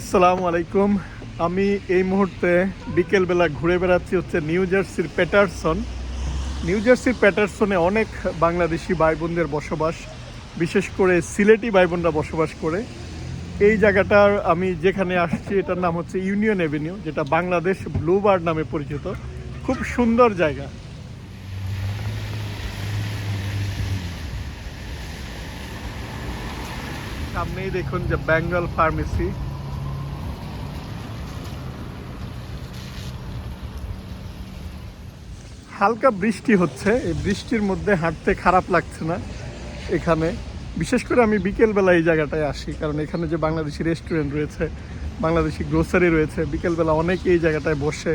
আসসালামু আলাইকুম। আমি এই মুহূর্তে বিকেলবেলা ঘুরে বেড়াচ্ছি হচ্ছে নিউ জার্সির প্যাটারসন। নিউ জার্সির প্যাটারসনে অনেক বাংলাদেশি ভাই বোনদের বসবাস, বিশেষ করে সিলেটি ভাই বোনরা বসবাস করে। এই জায়গাটার আমি যেখানে আসছি, এটার নাম হচ্ছে ইউনিয়ন এভিনিউ, যেটা বাংলাদেশ ব্লুবার্ড নামে পরিচিত। খুব সুন্দর জায়গা। সামনেই দেখুন যে বেঙ্গল ফার্মেসি। হালকা বৃষ্টি হচ্ছে। এই বৃষ্টির মধ্যে হাঁটতে খারাপ লাগছে না এখানে। বিশেষ করে আমি বিকেলবেলা এই জায়গাটায় আসি, কারণ এখানে যে বাংলাদেশি রেস্টুরেন্ট রয়েছে, বাংলাদেশি গ্রোসারি রয়েছে, বিকেলবেলা অনেকে এই জায়গাটায় বসে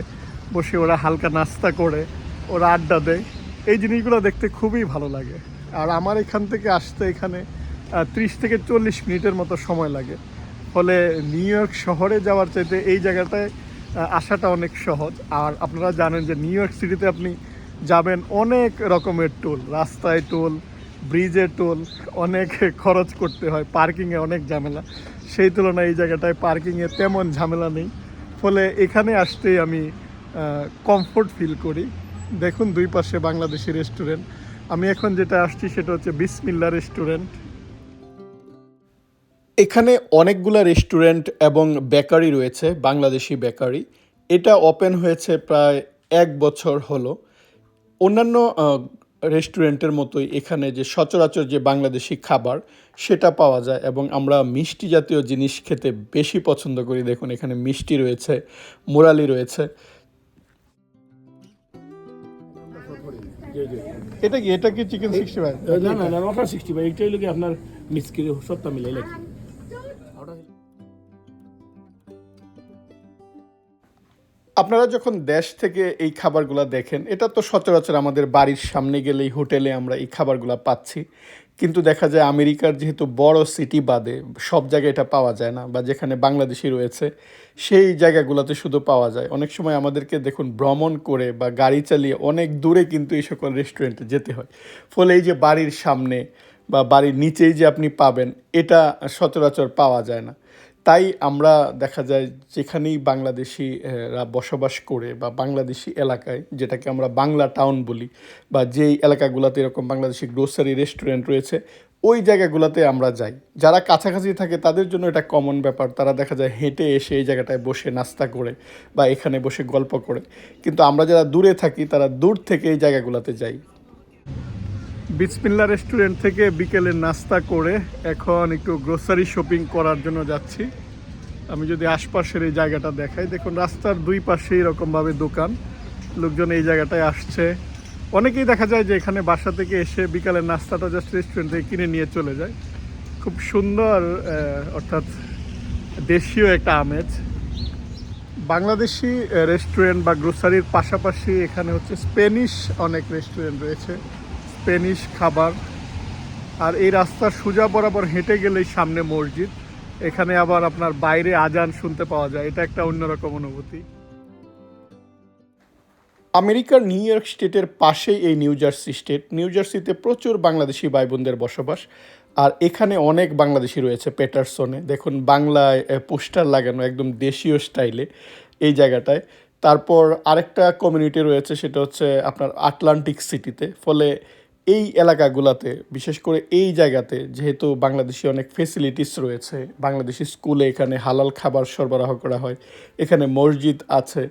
বসে ওরা হালকা নাস্তা করে, ওরা আড্ডা দেয়। এই জিনিসগুলো দেখতে খুবই ভালো লাগে। আর আমার এখান থেকে আসতে এখানে ত্রিশ থেকে চল্লিশ মিনিটের মতো সময় লাগে। ফলে নিউ ইয়র্ক শহরে যাওয়ার চাইতে এই জায়গাটায় আসাটা অনেক সহজ। আর আপনারা জানেন যে নিউ ইয়র্ক সিটিতে আপনি যাবেন অনেক রকমের টোল রাস্তায় টোল ব্রিজে টোল অনেক খরচ করতে হয় পার্কিংয়ে অনেক ঝামেলা। সেই তুলনায় এই জায়গাটায় পার্কিংয়ে তেমন ঝামেলা নেই। ফলে এখানে আসতেই আমি কমফোর্ট ফিল করি। দেখুন দুই পাশে বাংলাদেশি রেস্টুরেন্ট আমি এখন যেটা আসছি সেটা হচ্ছে বিসমিল্লা রেস্টুরেন্ট এখানে অনেকগুলা রেস্টুরেন্ট এবং বেকারি রয়েছে, বাংলাদেশি বেকারি এটা ওপেন হয়েছে প্রায় এক বছর হলো। অন্যান্য রেস্টুরেন্টের মতোই এখানে যে সচরাচর যে বাংলাদেশি খাবার সেটা পাওয়া যায় এবং আমরা মিষ্টি জাতীয় জিনিস খেতে বেশি পছন্দ করি। দেখুন এখানে মিষ্টি রয়েছে মুরালি রয়েছে। এটা কি? এটা কি চিকেন সিক্সটি ফাইভ না না না নটা সিক্সটি ফাইভ এইটাই লোকে আপনার মিক্স করে সবটা মিলাই লাগে আপনারা যখন দেশ থেকে এই খাবারগুলো দেখেন, এটা তো সচরাচর আমাদের বাড়ির সামনে গেলেই হোটেলে আমরা এই খাবারগুলো পাচ্ছি। কিন্তু দেখা যায় আমেরিকার যেহেতু বড় সিটি বাদে, সব জায়গায় এটা পাওয়া যায় না, বা যেখানে বাংলাদেশি রয়েছে, সেই জায়গাগুলোতে শুধু পাওয়া যায়। অনেক সময় আমাদেরকে দেখুন ভ্রমণ করে বা গাড়ি চালিয়ে অনেক দূরে কিন্তু এই সকল রেস্টুরেন্টে যেতে হয়। ফলে এই যে বাড়ির সামনে বা বাড়ির নিচেই যে আপনি পাবেন, এটা সচরাচর পাওয়া যায় না। তাই আমরা দেখা যায় যেখানেই বাংলাদেশিরা বসবাস করে বা বাংলাদেশি এলাকায়, যেটাকে আমরা বাংলা টাউন বলি, বা যেই এলাকাগুলোতে এরকম বাংলাদেশি গ্রোসারি রেস্টুরেন্ট রয়েছে, ওই জায়গাগুলোতে আমরা যাই। যারা কাছাকাছি থাকে, তাদের জন্য এটা কমন ব্যাপার। তারা দেখা যায় হেঁটে এসে এই জায়গাটায় বসে নাস্তা করে বা এখানে বসে গল্প করে। কিন্তু আমরা যারা দূরে থাকি, তারা দূর থেকে এই জায়গাগুলোতে যাই। বিসমিল্লা রেস্টুরেন্ট থেকে বিকেলে নাস্তা করে এখন একটু গ্রোসারি শপিং করার জন্য যাচ্ছি। আমি যদি আশপাশের এই জায়গাটা দেখাই, দেখুন রাস্তার দুই পাশে এরকমভাবে দোকান। লোকজন এই জায়গাটায় আসছে। অনেকেই দেখা যায় যে এখানে বাসা থেকে এসে বিকালের নাস্তাটা জাস্ট রেস্টুরেন্ট থেকে কিনে নিয়ে চলে যায়। খুব সুন্দর অর্থাৎ দেশীয় একটা আমেজ। বাংলাদেশি রেস্টুরেন্ট বা গ্রোসারির পাশাপাশি এখানে হচ্ছে স্পেনিশ অনেক রেস্টুরেন্ট রয়েছে। স্পেনিশ খাবার। আর এই রাস্তার সোজা বরাবর হেঁটে গেলেই সামনে মসজিদ। এখানে আবার আপনার বাইরে আজান শুনতে পাওয়া যায়। এটা একটা অন্যরকম অনুভূতি। আমেরিকার নিউ ইয়র্ক স্টেটের পাশেই এই নিউ জার্সি স্টেট। নিউ জার্সিতে প্রচুর বাংলাদেশি ভাই বোনদের বসবাস। আর এখানে অনেক বাংলাদেশি রয়েছে পেটারসনে। দেখুন, বাংলায় পোস্টার লাগানো একদম দেশীয় স্টাইলে এই জায়গাটায়। তারপর আরেকটা কমিউনিটি রয়েছে, সেটা হচ্ছে আপনার আটলান্টিক সিটিতে। ফলে এই এলাকাগুলোতে, বিশেষ করে এই জায়গাতে, যেহেতু বাংলাদেশি অনেক ফেসিলিটিস রয়েছে, বাংলাদেশি স্কুলে এখানে হালাল খাবার সরবরাহ করা হয়, এখানে মসজিদ আছে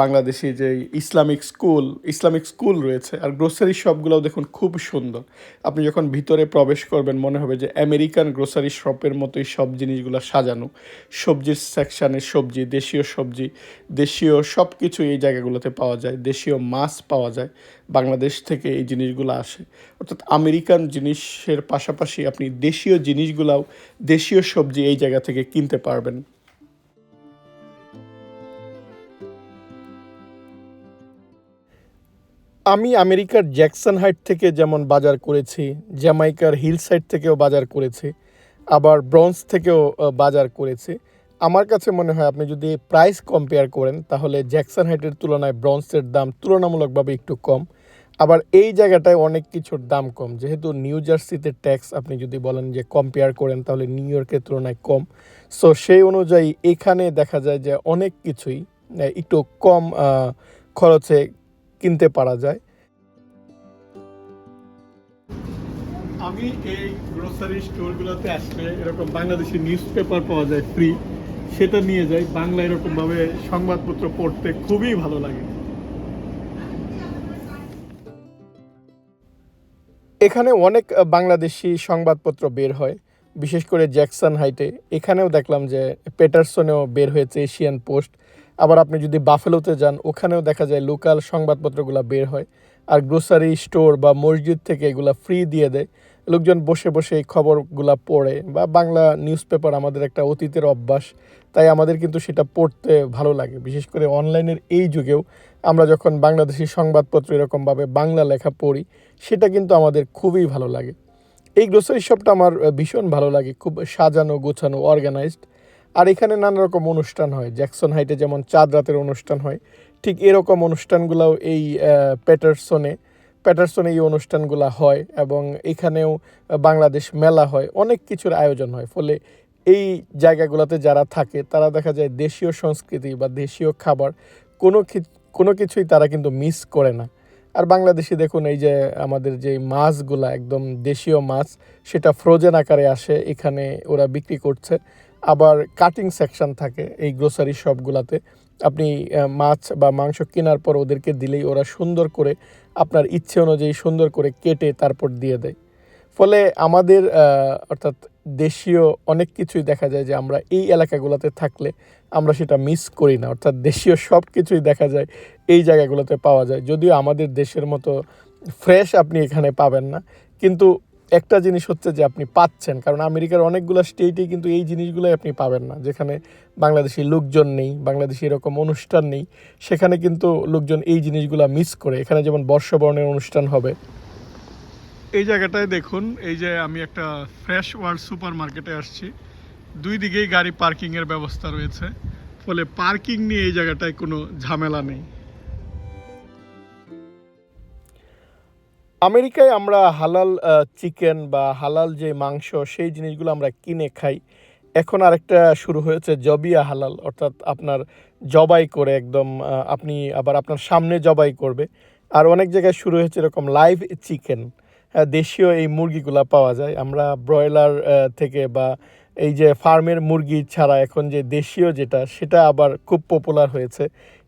বাংলাদেশি যে ইসলামিক স্কুল ইসলামিক স্কুল রয়েছে আর গ্রোসারি শপগুলোও দেখুন খুব সুন্দর। আপনি যখন ভিতরে প্রবেশ করবেন, মনে হবে যে আমেরিকান গ্রোসারি শপের মতোই সব জিনিসগুলো সাজানো। সবজির সেকশানে সবজি, দেশীয় সবজি, দেশীয় সব কিছু এই জায়গাগুলোতে পাওয়া যায়, দেশীয় মাছ পাওয়া যায়, বাংলাদেশ থেকে এই জিনিসগুলো আসে। অর্থাৎ আমেরিকান জিনিসের পাশাপাশি আপনি দেশীয় জিনিসগুলাও দেশীয় সবজি এই জায়গা থেকে কিনতে পারবেন। আমি আমেরিকার জ্যাকসন হাইট থেকে যেমন বাজার করেছি, জ্যামাইকার হিল সাইড থেকেও বাজার করেছি, আবার ব্রঞ্জ থেকেও বাজার করেছি। আমার কাছে মনে হয় আপনি যদি প্রাইস কম্পেয়ার করেন, তাহলে জ্যাকসন হাইটের তুলনায় ব্রঞ্জের দাম তুলনামূলকভাবে একটু কম। আবার এই জায়গাটায় অনেক কিছুর দাম কম। যেহেতু নিউ জার্সিতে ট্যাক্স আপনি যদি বলেন যে কম্পেয়ার করেন, তাহলে নিউ ইয়র্কের তুলনায় কম। সো সেই অনুযায়ী এখানে দেখা যায় যে অনেক কিছুই একটু কম খরচে কিনতে পারা যায়। আমি এই গ্রোসারি স্টোরগুলোতে আসলে এরকম বাংলাদেশি নিউজ পেপার পাওয়া যায় ফ্রি সেটা নিয়ে যাই। বাংলা এরকমভাবে সংবাদপত্র পড়তে খুবই ভালো লাগে। এখানে অনেক বাংলাদেশি সংবাদপত্র বের হয় বিশেষ করে জ্যাকসন হাইটে। এখানেও দেখলাম যে পেটারসনেও বের হয়েছে এশিয়ান পোস্ট। আবার আপনি যদি বাফেলোতে যান, ওখানেও দেখা যায় লোকাল সংবাদপত্রগুলো বের হয় আর গ্রোসারি স্টোর বা মসজিদ থেকে এগুলা ফ্রি দিয়ে দেয়। লোকজন বসে বসে এই খবরগুলা পড়ে বা বাংলা নিউজ পেপার আমাদের একটা অতীতের অভ্যাস, তাই আমাদের কিন্তু সেটা পড়তে ভালো লাগে। বিশেষ করে অনলাইনের এই যুগেও আমরা যখন বাংলাদেশি সংবাদপত্র এরকমভাবে বাংলা লেখা পড়ি, সেটা কিন্তু আমাদের খুবই ভালো লাগে। এই গ্রোসারি শপটা আমার ভীষণ ভালো লাগে, খুব সাজানো, গোছানো অর্গানাইজড আর এখানে নানা রকম অনুষ্ঠান হয়। জ্যাকসন হাইটে যেমন চাঁদ রাতের অনুষ্ঠান হয়, ঠিক এরকম অনুষ্ঠানগুলোও এই প্যাটারসনে প্যাটারসনে এই অনুষ্ঠানগুলো হয় এবং এখানেও বাংলাদেশ মেলা হয়, অনেক কিছুর আয়োজন হয়। ফলে এই জায়গাগুলোতে যারা থাকে, তারা দেখা যায় দেশীয় সংস্কৃতি বা দেশীয় খাবার কোনো কোনো কিছুই তারা কিন্তু মিস করে না। আর বাংলাদেশি দেখুন এই যে আমাদের যে মাছগুলা, একদম দেশীয় মাছ, সেটা ফ্রোজেন আকারে আসে, এখানে ওরা বিক্রি করছে। আবার কাটিং সেকশন থাকে এই গ্রোসারি শপগুলোতে আপনি মাছ বা মাংস কেনার পর ওদেরকে দিলেই ওরা সুন্দর করে আপনার ইচ্ছে অনুযায়ী সুন্দর করে কেটে তারপর দিয়ে দেয়। ফলে আমাদের অর্থাৎ দেশীয় অনেক কিছুই দেখা যায় যে আমরা এই এলাকাগুলোতে থাকলে আমরা সেটা মিস করি না। অর্থাৎ দেশীয় সব কিছুই দেখা যায় এই জায়গাগুলোতে পাওয়া যায়। যদিও আমাদের দেশের মতো ফ্রেশ আপনি এখানে পাবেন না। কিন্তু একটা জিনিস হচ্ছে যে আপনি পাচ্ছেন, কারণ আমেরিকার অনেকগুলো স্টেটেই কিন্তু এই জিনিসগুলোই আপনি পাবেন না। যেখানে বাংলাদেশি লোকজন নেই, বাংলাদেশি এরকম অনুষ্ঠান নেই, সেখানে কিন্তু লোকজন এই জিনিসগুলো মিস করে। এখানে যেমন বর্ষবরণের অনুষ্ঠান হবে। এই জায়গাটায় দেখুন, এই যে আমি একটা ফ্রেশ ওয়ার্ল্ড সুপার মার্কেটে আসছি। দুই দিকেই গাড়ি পার্কিংয়ের ব্যবস্থা রয়েছে। ফলে পার্কিং নিয়ে এই জায়গাটায় কোনো ঝামেলা নেই। আমেরিকায় আমরা হালাল চিকেন বা হালাল যে মাংস, সেই জিনিসগুলো আমরা কিনে খাই। এখন আরেকটা শুরু হয়েছে, জবিয়া হালাল। অর্থাৎ আপনার জবাই করে একদম আপনি আবার আপনার সামনে জবাই করবে। আর অনেক জায়গায় শুরু হয়েছে এরকম লাইভ চিকেন দেশীয় এই মুরগিগুলা পাওয়া যায়। আমরা ব্রয়লার থেকে বা এই যে ফার্মের মুরগি ছাড়া এখন যে দেশীয় যেটা, সেটা আবার খুব পপুলার হয়েছে।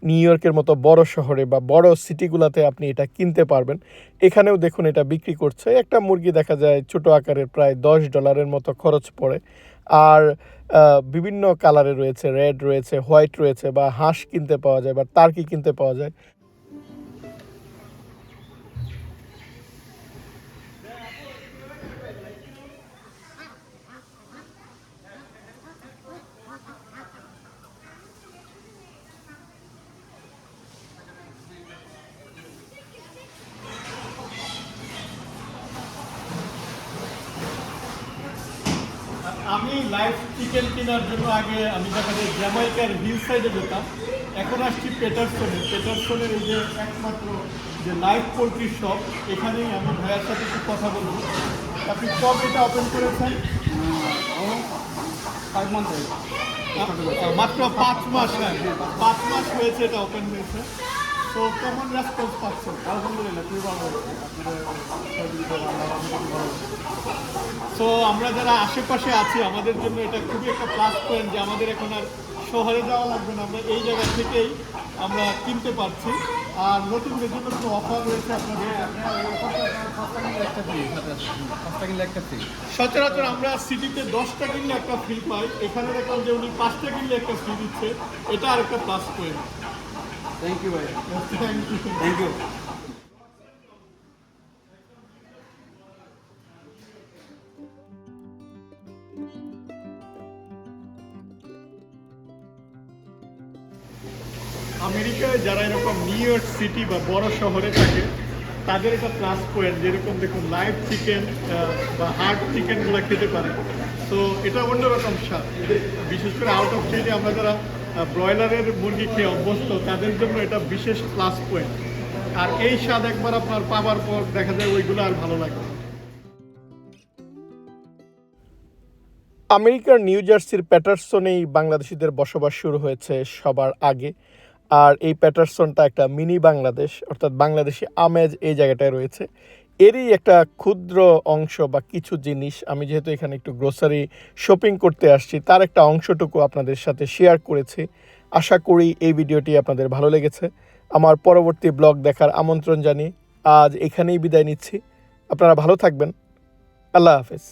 নিউ ইয়র্কের মতো বড় শহরে বা বড় সিটিগুলোতে আপনি এটা কিনতে পারবেন। এখানেও দেখুন এটা বিক্রি করছে। একটা মুরগি দেখা যায় ছোট আকারের প্রায় দশ ডলারের মতো খরচ পড়ে। আর বিভিন্ন কালারে রয়েছে রেড রয়েছে হোয়াইট রয়েছে বা হাঁস কিনতে পাওয়া যায় বা টার্কি কিনতে পাওয়া যায়। আমি লাইভ চিকেন কেনার জন্য আগে আমি দেখা যায় জ্যামাইকার হিল সাইডে যেতাম। এখন আসছি পেটারসনে পেটারসনের এই যে একমাত্র যে লাইভ পোলট্রি শপ এখানেই আমি ভাইয়ার সাথে একটু কথা বলব। আপনি কব এটা ওপেন করেছেন? ফাইভ মান্থ মাত্র পাঁচ মাস হ্যাঁ পাঁচ মাস হয়েছে এটা ওপেন হয়েছে। তো কেমন রেসপন্স পাচ্ছেন? আলহামদুলিল্লাহ খুবই ভালো হয়েছে আপনাদের সহযোগিতা আলহামদুলিল্লাহ ভালো হয়েছে সো আমরা যারা আশেপাশে আছি আমাদের জন্য এটা খুবই একটা প্লাস পয়েন্ট যে আমাদের এখন আর শহরে যাওয়া লাগবে না। আমরা এই জায়গা থেকেই আমরা কিনতে পারছি। আর নতুনদের জন্য কোনো অফার রয়েছে আপনাদের? সচরাচর আমরা সিটিতে দশটা কিনলে একটা ফ্রি পাই। এখানে দেখলাম যে উনি পাঁচটা কিনলে একটা ফ্রি দিচ্ছে। এটা আর একটা প্লাস পয়েন্ট থ্যাংক ইউ ভাই। থ্যাংক ইউ থ্যাংক ইউ আমেরিকায় যারা এরকম নিউ ইয়র্ক সিটি বা বড় শহরে থাকে, তাদের একটা প্লাস পয়েন্ট যেরকম দেখুন লাইভ চিকেন বা হার্ড চিকেনগুলো খেতে পারে। তো এটা অন্যরকম স্বাদ। বিশেষ করে আউট অফ স্টেটে আমরা যারা ব্রয়লারের মুরগি খেয়ে অভ্যস্ত, তাদের জন্য এটা বিশেষ প্লাস পয়েন্ট আর এই স্বাদ একবার আপনার পাবার পর দেখা যায় ওইগুলো আর ভালো লাগে আমেরিকার নিউ জার্সির প্যাটারসনেই বাংলাদেশিদের বসবাস শুরু হয়েছে সবার আগে। আর এই প্যাটারসনটা একটা মিনি বাংলাদেশ, অর্থাৎ বাংলাদেশি আমেজ এই জায়গাটায় রয়েছে। এরই একটা ক্ষুদ্র অংশ বা কিছু জিনিস, আমি যেহেতু এখানে একটু গ্রোসারি শপিং করতে আসছি, তার একটা অংশটুকু আপনাদের সাথে শেয়ার করেছি। আশা করি এই ভিডিওটি আপনাদের ভালো লেগেছে। আমার পরবর্তী ব্লগ দেখার আমন্ত্রণ জানিয়ে আজ এখানেই বিদায় নিচ্ছি। আপনারা ভালো থাকবেন। আল্লাহ হাফেজ।